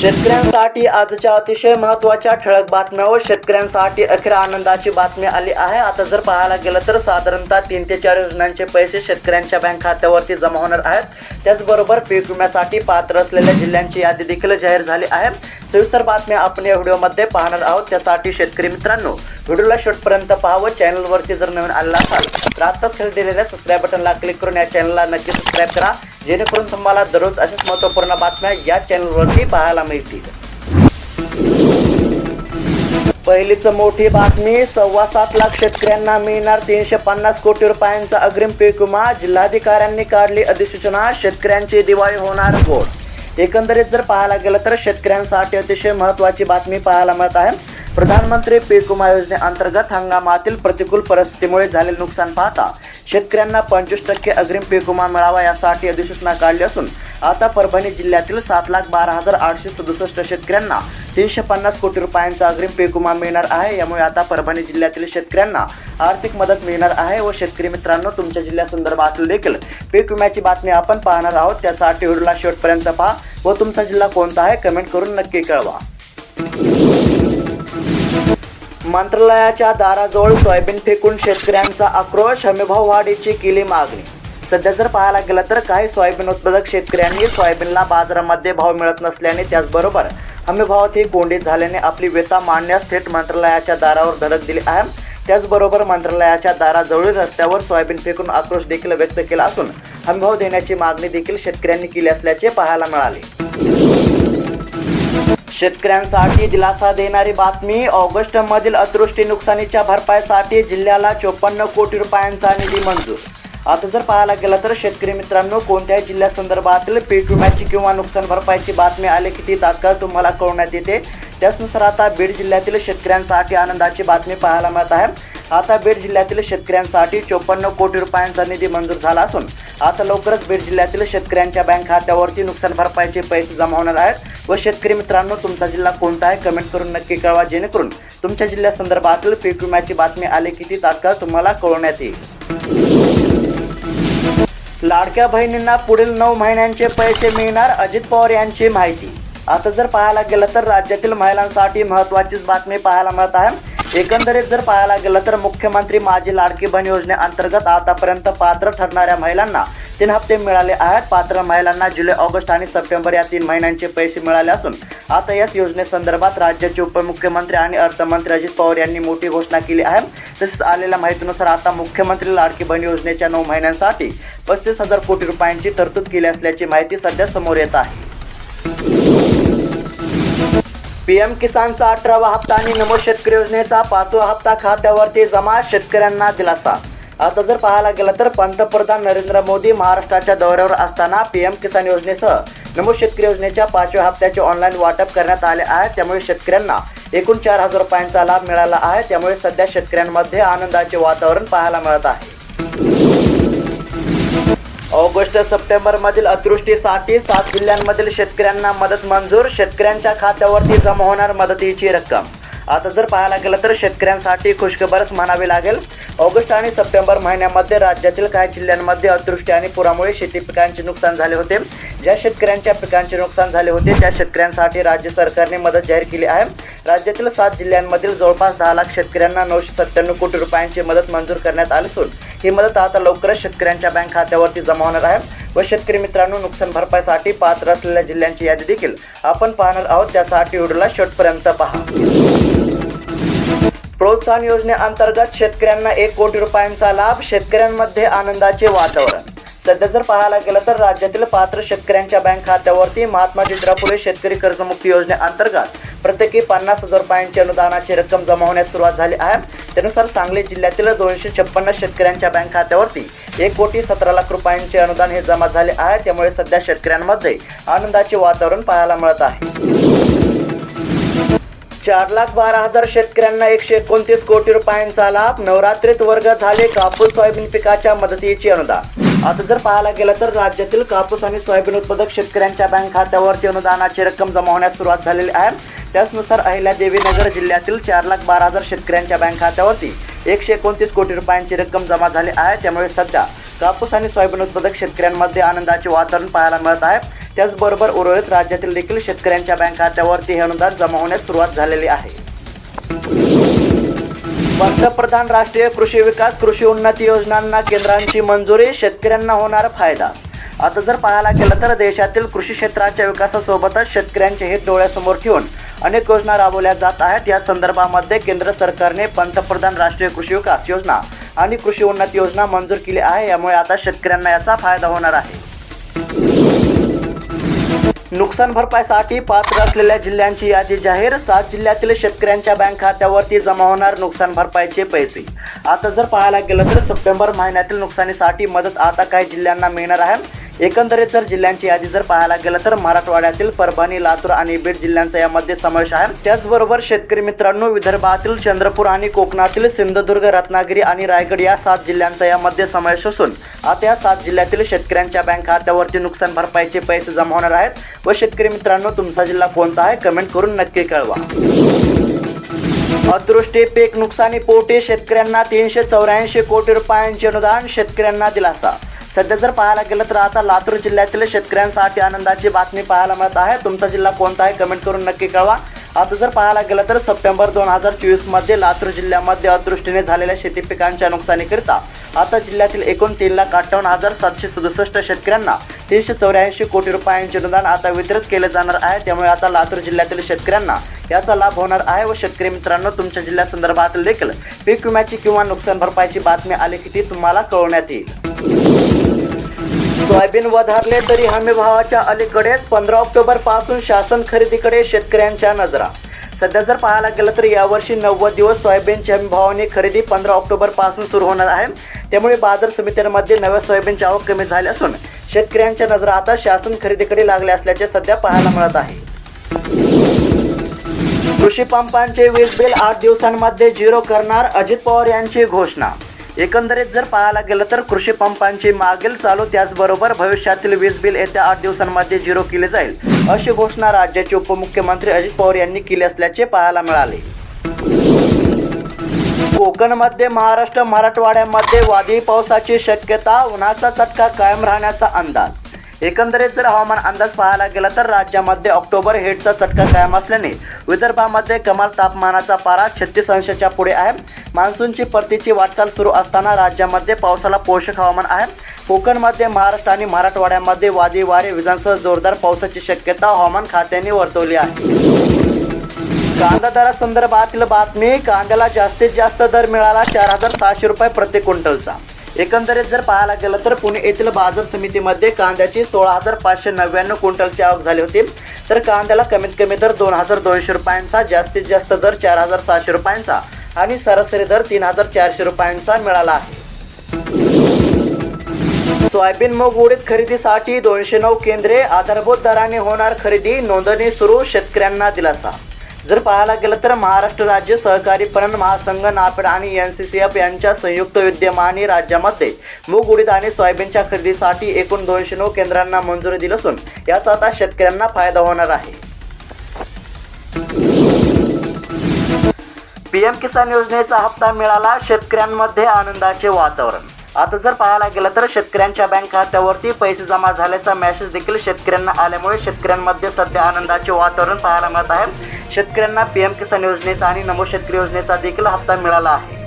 शेतकऱ्यांसाठी आजच्या अतिशय महत्त्वाच्या ठळक बातम्या व शेतकऱ्यांसाठी अखेर आनंदाची बातमी आली आहे. आता जर पाहायला गेलं तर साधारणतः तीन ते चार योजनांचे पैसे शेतकऱ्यांच्या बँक खात्यावरती जमा होणार आहेत. त्याचबरोबर पीक विम्यासाठी पात्र असलेल्या जिल्ह्यांची यादी देखील जाहीर झाली आहे. सविस्तर बातम्या आपण या व्हिडिओमध्ये पाहणार आहोत. त्यासाठी शेतकरी मित्रांनो व्हिडिओला शेवटपर्यंत पाहावं. चॅनलवरती जर नवीन आलेला असाल तर आत्ताच खाली दिलेल्या सबस्क्राईब बटनला क्लिक करून या चॅनलला नक्की सबस्क्राईब करा. जेणेकरून तुम्हाला दररोज अशाच महत्त्वपूर्ण बातम्या या चॅनलवरती पाहायला मिळतील. पहिलीच मोठी बातमी सव्वा सात लाख शेतकऱ्यांना मिळणार तीनशे पन्नास कोटी रुपयांचा अग्रिम पीक विमा. जिल्हाधिकाऱ्यांनी काढली अधिसूचना. शेतकऱ्यांची दिवाळी होणार गोड. एकंदरीत जर पाहायला गेलं तर शेतकऱ्यांसाठी अतिशय महत्त्वाची बातमी पाहायला मिळत आहे. प्रधानमंत्री पीक विमा योजनेअंतर्गत हंगामातील प्रतिकूल परिस्थितीमुळे झालेले नुकसान पाहता शेतकऱ्यांना पंचवीस टक्के अग्रिम पीक विमा मिळावा यासाठी अधिसूचना काढली असून आता परभणी जिल्ह्यातील सात लाख बारा हजार आठशे सदुसष्ट शेतकऱ्यांना तीनशे पन्नास कोटी रुपयांचा अग्रिम पेकुमा विमा मिळणार आहे. यामुळे आता परभणी जिल्ह्यातील शेतकऱ्यांना आर्थिक मदत मिळणार आहे व शेतकरी मित्रांनो तुमच्या जिल्ह्यासंदर्भातील देखील पीक विम्याची बातमी आपण पाहणार आहोत. त्यासाठी व्हिडिओला शेवटपर्यंत पहा व तुमचा जिल्हा कोणता आहे कमेंट करून नक्की कळवा. मंत्रालयाच्या दाराजवळ सोयाबीन फेकून शेतकऱ्यांचा आक्रोश हमीभाव वाढीची केली मागणी. सध्या जर पाहायला गेलं तर काही सोयाबीन उत्पादक शेतकऱ्यांनी सोयाबीनला बाजारामध्ये भाव मिळत नसल्याने त्याचबरोबर हमीभावातही कोंडीत झाल्याने आपली व्यथा मांडण्यास थेट मंत्रालयाच्या दारावर धडक दिली आहे. त्याचबरोबर मंत्रालयाच्या दाराजवळील रस्त्यावर सोयाबीन फेकून आक्रोश देखील व्यक्त केला असून हमीभाव देण्याची मागणी देखील शेतकऱ्यांनी केली असल्याचे पाहायला मिळाले. शेतकऱ्यांसाठी दिलासा देणारी बातमी ऑगस्टमधील अतृष्टी नुकसानीच्या भरपाईसाठी जिल्ह्याला चोपन्न कोटी रुपयांचा निधी मंजूर आता जर पाहायला गेलं तर शेतकरी मित्रांनो कोणत्याही जिल्ह्यासंदर्भातील पीक विम्याची किंवा नुकसान भरपाईची बातमी आली की ती तात्काळ तुम्हाला कळवण्यात येते. त्याचनुसार आता बीड जिल्ह्यातील शेतकऱ्यांसाठी आनंदाची बातमी पाहायला मिळत आहे. आता बीड जिल्ह्यातील शेतकऱ्यांसाठी चोपन्न कोटी रुपयांचा निधी मंजूर झाला असून आता लवकरच बीड जिल्ह्यातील शेतकऱ्यांच्या बँक खात्यावरती नुकसान भरपाईचे पैसे जमा होणार आहेत. व शेतकरी मित्रांनो तुमचा जिल्हा कोणता आहे कमेंट करून नक्की कळवा जेणेकरून तुमच्या जिल्ह्यासंदर्भातील पीक विम्याची बातमी आली की ती तात्काळ तुम्हाला कळवण्यात येईल. लाडक्या बहिणींना पुढील नऊ महिन्यांचे पैसे मिळणार अजित पवार यांची माहिती. आता जर पाहायला गेलं तर राज्यातील महिलांसाठी महत्त्वाचीच बातमी पाहायला मिळत आहे. एकंदरीत जर पाहायला गेलं तर मुख्यमंत्री माझी लाडकी बहीण योजनेअंतर्गत आतापर्यंत पात्र ठरणाऱ्या महिलांना तीन हप्ते मिळाले आहेत. पात्र महिलांना जुलै ऑगस्ट आणि सप्टेंबर या तीन महिन्यांचे पैसे मिळाले असून आता याच योजनेसंदर्भात राज्याचे उपमुख्यमंत्री आणि अर्थमंत्री अजित पवार यांनी मोठी घोषणा केली आहे. तसेच आलेल्या माहितीनुसार आता मुख्यमंत्री लाडकी बहीण योजनेच्या नऊ महिन्यांसाठी पस्तीस हजार कोटी रुपयांची तरतूद केली असल्याची माहिती सध्या समोर येत आहे. पीएम किसानचा अठरावा हप्ता आणि नमो शेतकरी योजनेचा पाचवा हप्ता खात्यावरती जमा शेतकऱ्यांना दिलासा आता जर पाहायला गेलं तर पंतप्रधान नरेंद्र मोदी महाराष्ट्राच्या दौऱ्यावर असताना पीएम किसान योजनेसह नमो शेतकरी योजनेच्या पाचव्या हप्त्याचे ऑनलाईन वाटप करण्यात आले आहे. त्यामुळे शेतकऱ्यांना एकूण चार हजार रुपयांचा लाभ मिळाला आहे. त्यामुळे सध्या शेतकऱ्यांमध्ये आनंदाचे वातावरण पाहायला मिळत आहे. ऑगस्ट सप्टेंबर मधील अतिवृष्टीसाठी सात जिल्ह्यांमधील शेतकऱ्यांना मदत मंजूर. शेतकऱ्यांच्या खात्यावरती जमा होणार मदतीची रक्कम आता जर पाहायला गेलं तर शेतकऱ्यांसाठी खुशखबरच म्हणावी लागेल. ऑगस्ट आणि सप्टेंबर महिन्यामध्ये राज्यातील काही जिल्ह्यांमध्ये अतिवृष्टी आणि पुरामुळे शेती पिकांचे नुकसान झाले होते. ज्या शेतकऱ्यांच्या पिकांचे नुकसान झाले होते त्या शेतकऱ्यांसाठी राज्य सरकारने मदत जाहीर केली आहे. राज्यातील सात जिल्ह्यांमधील जवळपास दहा लाख शेतकऱ्यांना नऊशे सत्त्याण्णव कोटी रुपयांची मदत मंजूर करण्यात आली असून ही मदत आता लवकरच शेतकऱ्यांच्या बँक खात्यावरती जमा होणार आहे. व शेतकरी मित्रांनो नुकसान भरपाईसाठी पात्र असलेल्या जिल्ह्यांची यादी देखील आपण पाहणार आहोत. त्यासाठी व्हिडिओला शेवटपर्यंत पहा. प्रोत्साहन योजनेअंतर्गत शेतकऱ्यांना एक कोटी रुपयांचा लाभ शेतकऱ्यांमध्ये आनंदाचे वातावरण. सध्या जर पाहायला गेलं तर राज्यातील पात्र शेतकऱ्यांच्या बँक खात्यावरती महात्मा ज्योतिराव फुले शेतकरी कर्जमुक्ती योजनेअंतर्गत प्रत्येकी पन्नास हजार रुपयांची अनुदानाची रक्कम जमा होण्यास सुरुवात झाली आहे. त्यानुसार सांगली जिल्ह्यातील दोनशे छप्पन्न शेतकऱ्यांच्या बँक खात्यावरती एक कोटी सतरा लाख रुपयांचे अनुदान हे जमा झाले आहे. त्यामुळे सध्या शेतकऱ्यांमध्ये आनंदाचे वातावरण पाहायला मिळत आहे. चार लाख बारा हजार शेतकऱ्यांना एकशे एकोणतीस कोटी रुपयांचा लाभ. नवरात्रीत वर्ग झाले कापूस सोयाबीन पिकाच्या मदतीची अनुदान. आता जर पाहायला गेलं तर राज्यातील कापूस आणि सोयाबीन उत्पादक शेतकऱ्यांच्या बँक खात्यावरती अनुदानाची रक्कम जमा होण्यास सुरुवात झालेली आहे. त्याचनुसार अहिल्या देवीनगर जिल्ह्यातील चार लाख बारा हजार शेतकऱ्यांच्या बँक खात्यावरती एकशे एकोणतीस कोटी रुपयांची रक्कम जमा झाली आहे. त्यामुळे सध्या कापूस आणि सोयाबीन उत्पादक शेतकऱ्यांमध्ये आनंदाचे वातावरण पाहायला मिळत आहे. त्याचबरोबर उर्वरित राज्यातील देखील शेतकऱ्यांच्या बँक खात्यावरती हे अनुदान जमा होण्यास सुरुवात झालेली आहे. पंतप्रधान राष्ट्रीय कृषी विकास कृषी उन्नती योजनांना केंद्रांची मंजुरी शेतकऱ्यांना होणार फायदा. आता जर पाहायला गेलं तर देशातील कृषी क्षेत्राच्या विकासासोबतच शेतकऱ्यांचे हित डोळ्यासमोर ठेवून अनेक योजना राबवल्या जात आहेत. या संदर्भामध्ये केंद्र सरकारने पंतप्रधान राष्ट्रीय कृषी विकास योजना आणि कृषी उन्नती योजना मंजूर केली आहे. यामुळे आता शेतकऱ्यांना याचा फायदा होणार आहे. नुकसान भरपाईसाठी पात्र असलेल्या जिल्ह्यांची यादी जाहीर. सात जिल्ह्यातील शेतकऱ्यांच्या बँक खात्यावरती जमा होणार नुकसान भरपाईचे पैसे. आता जर पाहायला गेलं तर सप्टेंबर महिन्यातील नुकसानीसाठी मदत आता काही जिल्ह्यांना मिळणार आहे. एकंदरीत जर जिल्ह्यांची यादी जर पाहायला गेलं तर मराठवाड्यातील परभणी लातूर आणि बीड जिल्ह्यांचा यामध्ये समावेश आहे. त्याचबरोबर शेतकरी मित्रांनो विदर्भातील चंद्रपूर आणि कोकणातील सिंधुदुर्ग रत्नागिरी आणि रायगड या सात जिल्ह्यांचा यामध्ये समावेश असून आता या सात जिल्ह्यातील शेतकऱ्यांच्या बँक खात्यावरती नुकसान भरपाईचे पैसे जमा होणार आहेत. व शेतकरी मित्रांनो तुमचा जिल्हा कोणता आहे? कमेंट करून नक्की कळवा. अदृष्टी पीक नुकसानी पोटी शेतकऱ्यांना तीनशे चौऱ्याऐंशी कोटी रुपयांचे अनुदान शेतकऱ्यांना दिलासा. सध्या जर पाहायला गेलं तर आता लातूर जिल्ह्यातील शेतकऱ्यांसाठी आनंदाची बातमी पाहायला मिळत आहे. तुमचा जिल्हा कोणता आहे? कमेंट करून नक्की कळवा. आता जर पाहायला गेलं तर सप्टेंबर दोन हजार चोवीसमध्ये लातूर जिल्ह्यामध्ये अदृष्टीने झालेल्या शेती पिकांच्या नुकसानीकरिता आता जिल्ह्यातील एकूण तीन लाख अठ्ठावन्न हजार सातशे सदुसष्ट शेतकऱ्यांना तीनशे चौऱ्याऐंशी कोटी रुपयांचे अनुदान आता वितरित केले जाणार आहे. त्यामुळे आता लातूर जिल्ह्यातील शेतकऱ्यांना याचा लाभ होणार आहे व शेतकरी मित्रांनो तुमच्या जिल्ह्यासंदर्भातील देखील पीक विम्याची किंवा नुकसान भरपाईची बातमी आली की ती तुम्हाला कळवण्यात येईल. सोयाबीन वधारले तरी हमी भावाच्या अलीकडेच पंधरा ऑक्टोबरपासून शासन खरेदीकडे शेतकऱ्यांच्या नजरा. सध्या जर पाहायला गेलं तर यावर्षी नव्वद दिवस सोयाबीनच्या हमी भावाने खरेदी पंधरा ऑक्टोबरपासून सुरू होणार आहे. त्यामुळे बाजार समित्यांमध्ये नव्या सोयाबीनची आवक कमी झाली असून शेतकऱ्यांच्या नजरा आता शासन खरेदीकडे लागले असल्याचे सध्या पाहायला मिळत आहे. कृषी पंपांचे वीज बिल आठ दिवसांमध्ये झिरो करणार अजित पवार यांची घोषणा. एकंदरीत जर पाहायला गेलं तर कृषी पंपांची मागील चालू त्याचबरोबर भविष्यातील वीज बिल येत्या आठ दिवसांमध्ये झिरो केले जाईल. अशी घोषणा राज्याचे उपमुख्यमंत्री अजित पवार यांनी केली असल्याचे पाहायला मिळाले. कोकणमध्ये महाराष्ट्र मराठवाड्यामध्ये वादळी पावसाची शक्यता उन्हाचा चटका कायम राहण्याचा अंदाज. एकंदरीत जर हवामान अंदाज पाहायला गेला तर राज्यामध्ये ऑक्टोबर हेटचा चटका कायम असल्याने विदर्भामध्ये कमाल तापमानाचा पारा छत्तीस अंशाच्या पुढे आहे. मान्सूनची परतीची वाटचाल सुरू असताना राज्यामध्ये पावसाला पोषक हवामान आहे. कोकणमध्ये महाराष्ट्र आणि मराठवाड्यामध्ये वादी वारे विजांसह जोरदार पावसाची शक्यता हवामान खात्याने वर्तवली आहे. कांदा दरासंदर्भातील बातमी कांद्याला जास्तीत जास्त दर मिळाला चार हजार सहाशे रुपये प्रति क्विंटलचा. एकंदरीत जर पाहायला गेलं तर पुणे येथील बाजार समितीमध्ये कांद्याची सोळा हजार पाचशे नव्याण्णव क्विंटलची आवक झाली होती. तर कांद्याला कमीत कमी दर दोन हजार दोनशे रुपयांचा जास्तीत जास्त दर चार हजार सहाशे रुपयांचा आणि सरासरी दर तीन हजार चारशे रुपयांचा मिळाला आहे. सोयाबीन मग उडीद खरेदीसाठी दोनशे नऊ केंद्रे आधारभूत दराने होणार खरेदी नोंदणी सुरू शेतकऱ्यांना दिलासा. जर पाहायला गेलं तर महाराष्ट्र राज्य सहकारी पणन महासंघ नाफेड आणि एन सी सी एफ यांच्या संयुक्त विद्यमाने राज्यामध्ये मूग उडीद आणि सोयाबीनच्या खरेदीसाठी एकूण दोनशे नऊ केंद्रांना मंजुरी दिली असून याचा आता शेतकऱ्यांना फायदा होणार आहे. पीएम किसान योजनेचा हप्ता मिळाला शेतकऱ्यांमध्ये आनंदाचे वातावरण. आता जर पाहायला गेलं तर शेतकऱ्यांच्या बँक खात्यावरती पैसे जमा झाल्याचा मेसेज देखील शेतकऱ्यांना आल्यामुळे शेतकऱ्यांमध्ये सध्या आनंदाचे वातावरण पाहायला मिळत आहे. शेतकऱ्यांना पीएम किसान योजनेचा आणि नमो शेतकरी योजनेचा देखील हप्ता मिळाला आहे.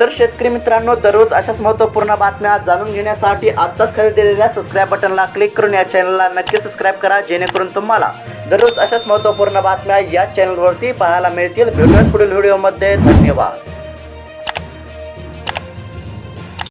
तर शेतकरी मित्रांनो दररोज अशाच महत्त्वपूर्ण बातम्या जाणून घेण्यासाठी आत्ताच खरेदीलेल्या सबस्क्राईब बटनला क्लिक करून या चॅनलला नक्की सबस्क्राईब करा जेणेकरून तुम्हाला दररोज अशाच महत्त्वपूर्ण बातम्या या चॅनलवरती पाहायला मिळतील. भेटूयात पुढील व्हिडिओमध्ये धन्यवाद.